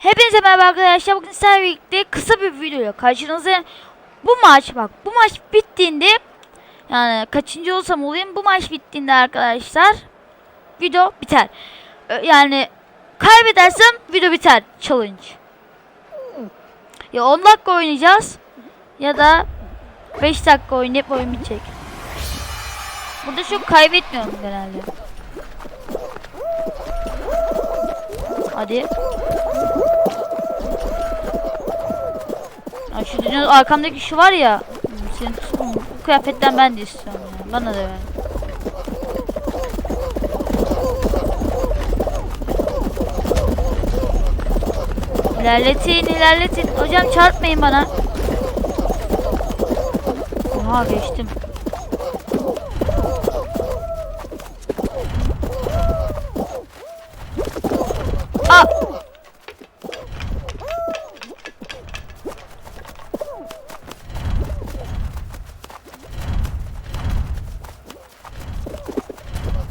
Hepinize merhaba arkadaşlar. Bugün sizlerle kısa bir videoyla karşınızdayım. Bu maç bak bu maç bittiğinde yani kaçıncı olsam olayım bu maç bittiğinde arkadaşlar video biter. Yani kaybedersem video biter challenge. Ya 10 dakika oynayacağız ya da 5 dakika oynayıp oyun bitecek. Burada çok kaybetmiyorum genelde. Hadi. Şu dünya arkamdaki şu var ya. Senin bu kıyafetten ben de istiyorum ya. Bana da ver. İlerletin, ilerletin. Hocam çarpmayın bana. Oha geçtim.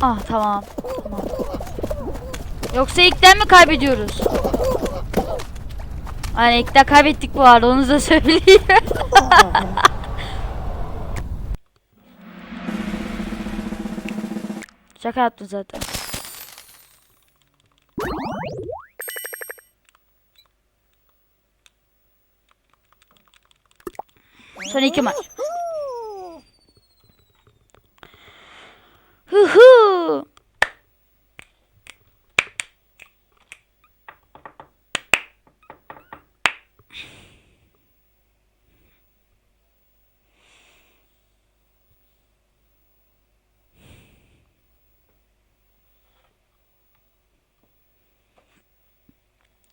Ah tamam. Tamam. Yoksa ilkten mi kaybediyoruz? Hani ilkten kaybettik bu arada onu da söyleyeyim. Şaka yaptım zaten. Son iki maç.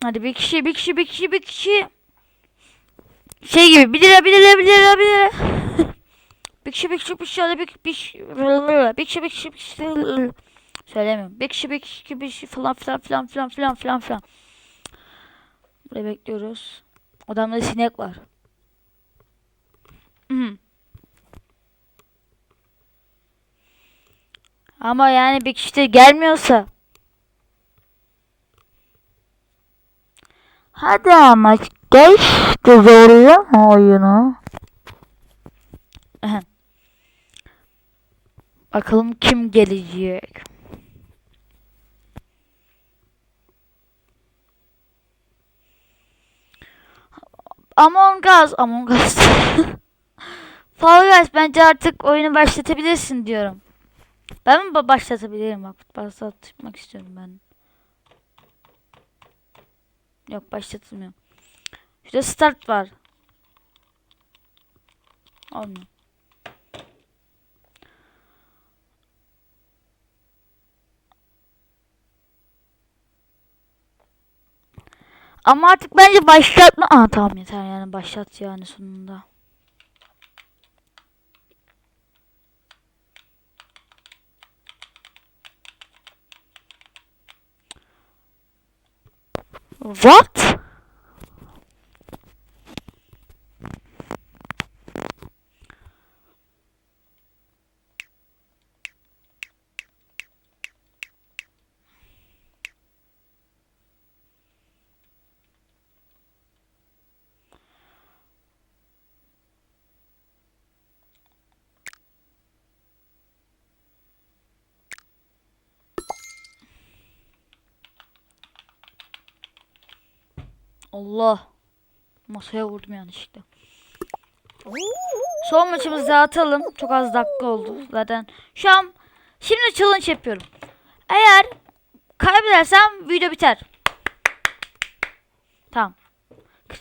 Hadi bir kişi, bir kişi, bir kişi, bir kişi. Şey gibi, bir lira, bir lira, bir lira, bir lira. bir kişi, bir kişi, bir kişi, hadi bir, bir bir kişi, bir kişi, bir kişi. Söylemiyorum. Bir kişi, bir kişi, bir kişi falan filan filan filan filan filan filan. Buraya bekliyoruz. Odamda sinek var. Hı. Ama yani bir kişi de gelmiyorsa. Hadi ama geç de zorlama oyunu. Bakalım kim gelecek. Among Us, Among Us. Fall Guys bence artık oyunu başlatabilirsin diyorum. Ben mi ba- başlatabilirim bak başlatmak istiyorum ben. Yok başlatılmıyor. Şurada start var. Olmuyor. Ama artık bence başlatma. Aa tamam yeter yani başlat yani sonunda. What? Allah. Masaya vurdum yanlışlıkla. Son maçımızı atalım. Çok az dakika oldu zaten. Şu an şimdi challenge yapıyorum. Eğer kaybedersem video biter. Tamam.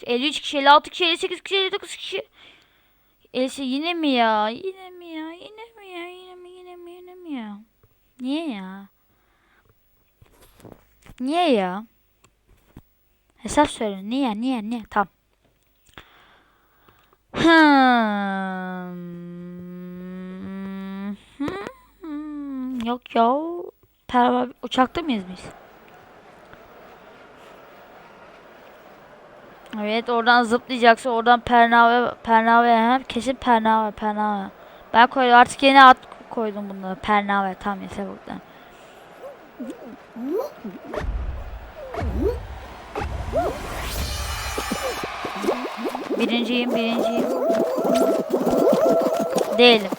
53 kişi, 56 kişi, 58 kişi, 59 kişi. 50 yine mi ya? Yine mi ya? Yine mi ya? Yine mi? Yine mi? Yine mi ya? Niye ya? Niye ya? Hesap söyle. Niye? Niye? Niye? Tamam. Hmm. Yok ya. Perva uçakta mıyız biz? Evet oradan zıplayacaksa oradan pernave pernave hem kesin pernave pernave. Ben koydum artık yeni at koydum bunları pernave tam yeter buradan. Birinciyim, birinciyim. Değilim.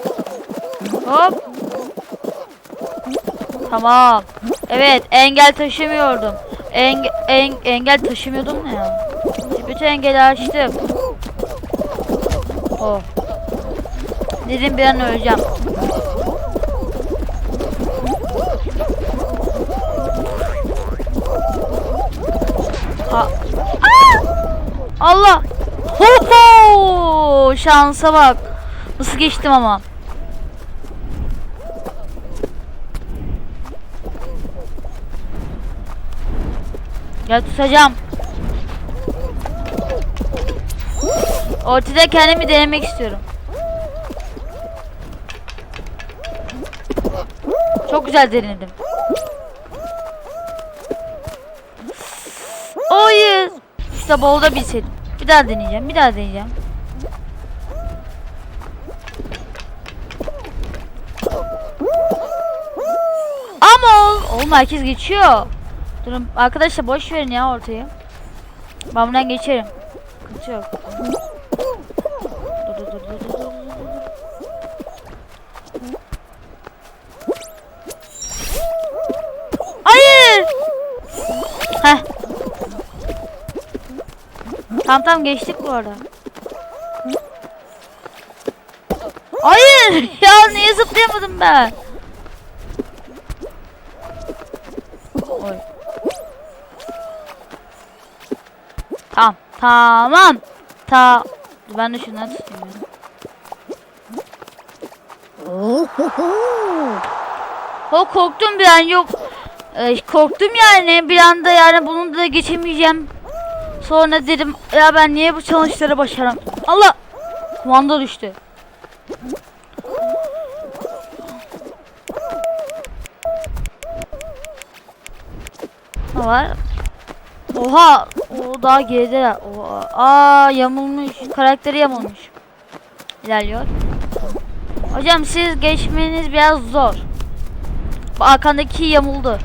Hop. Tamam. Evet, engel taşımıyordum. Enge en engel taşımıyordum ne ya? Bütün engeli açtım. Oh. Dedim bir an öleceğim. Ho! Şansa bak. Nasıl geçtim ama. Gel tutacağım. Ortada kendimi denemek istiyorum. Çok güzel denedim. Yes. İşte bolda bilseydim. Bir daha deneyeceğim. Bir daha deneyeceğim. Ama ol. Oğlum herkes geçiyor. Durun arkadaşlar boş verin ya ortayı. Ben buradan geçerim. Sıkıntı. Tamam tamam geçtik bu arada. Hayır. Ya niye zıplayamadım ben? Oy. Tamam. Tamam. Ta ben de şundan tutayım. ya. O korktum bir an yok. Ee, korktum yani bir anda yani bunu da geçemeyeceğim. Sonra dedim ya ben niye bu challenge'ları başaram? Allah! Kumanda düştü. Ne var? Oha! O daha geride. Oha. Aa yamulmuş. Karakteri yamulmuş. İlerliyor. Hocam siz geçmeniz biraz zor. Arkandaki yamuldu.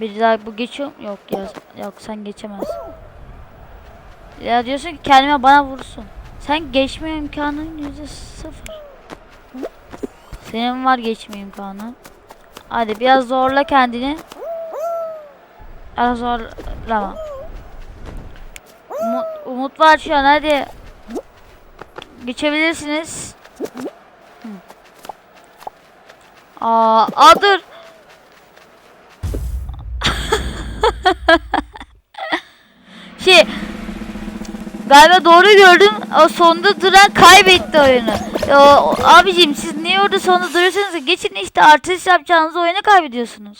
Bir daha bu geçiyor? Yok ya. Yok sen geçemezsin. Ya diyorsun ki kendime bana vursun. Sen geçme imkanın yüzde sıfır. Senin var geçme imkanı. Hadi biraz zorla kendini. Biraz zorlama. Umut, umut var şu an hadi. Geçebilirsiniz. Hı. Aa, aa dur. şey Galiba doğru gördüm. O sonunda duran kaybetti oyunu. O, abicim siz niye orada sonunda duruyorsunuz? Geçin işte artist yapacağınız oyunu kaybediyorsunuz.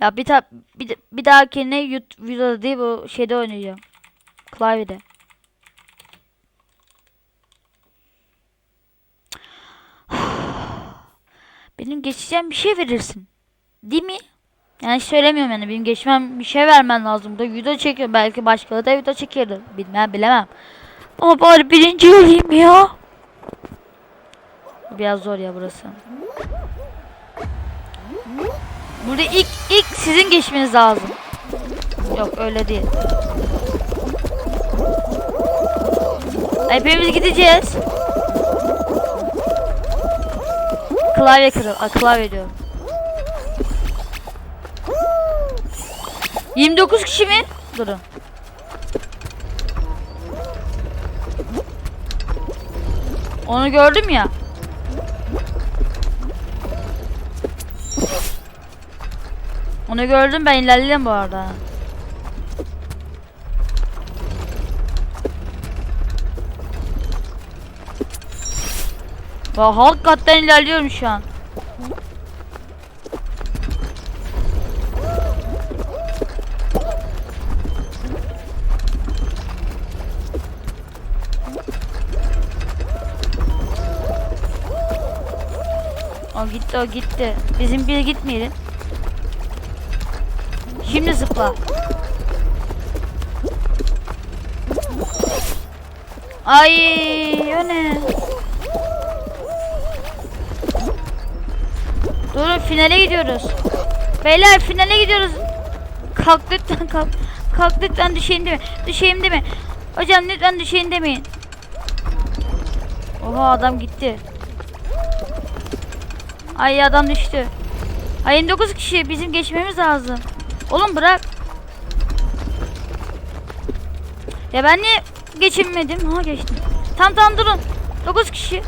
Ya bir ta bir, bir dahakine YouTube videoda değil bu şeyde oynayacağım. Klavyede. Benim geçeceğim bir şey verirsin. Değil mi? Yani söylemiyorum yani benim geçmem bir şey vermen lazım. Da video çekiyor belki başkaları da video çekirdi. Bilmem bilemem. Ama bari birinci olayım ya. Biraz zor ya burası. Burada ilk ilk sizin geçmeniz lazım. Yok öyle değil. Hepimiz gideceğiz. Klavye kırıl. Ay, klavye diyorum. 29 kişi mi? Durun. Onu gördüm ya. Onu gördüm ben ilerledim bu arada. Ya hakikaten ilerliyorum şu an. O gitti o gitti. Bizim biri gitmeyelim. Şimdi zıpla. Ay o ne? Durun finale gidiyoruz. Beyler finale gidiyoruz. Kalk lütfen kalk. Kalk lütfen düşeyim deme. Düşeyim deme. Hocam lütfen düşeyim demeyin. Oha adam gitti. Ay adam düştü. Ay 29 kişi bizim geçmemiz lazım. Oğlum bırak. Ya ben niye geçemedim? Ha geçtim. Tam tam durun. 9 kişi.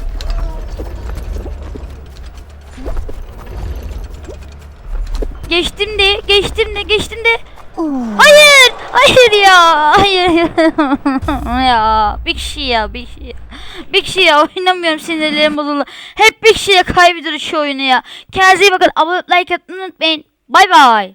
Geçtim de, geçtim de, geçtim de. Hayır, hayır ya, hayır ya. Bir kişi ya, bir kişi ya. Bir kişi ya, oynamıyorum sinirlerim bozuldu. Hep bir kişiyle kaybediyoruz şu oyunu ya. Kendinize iyi bakın, abone like atmayı unutmayın. Bay bay.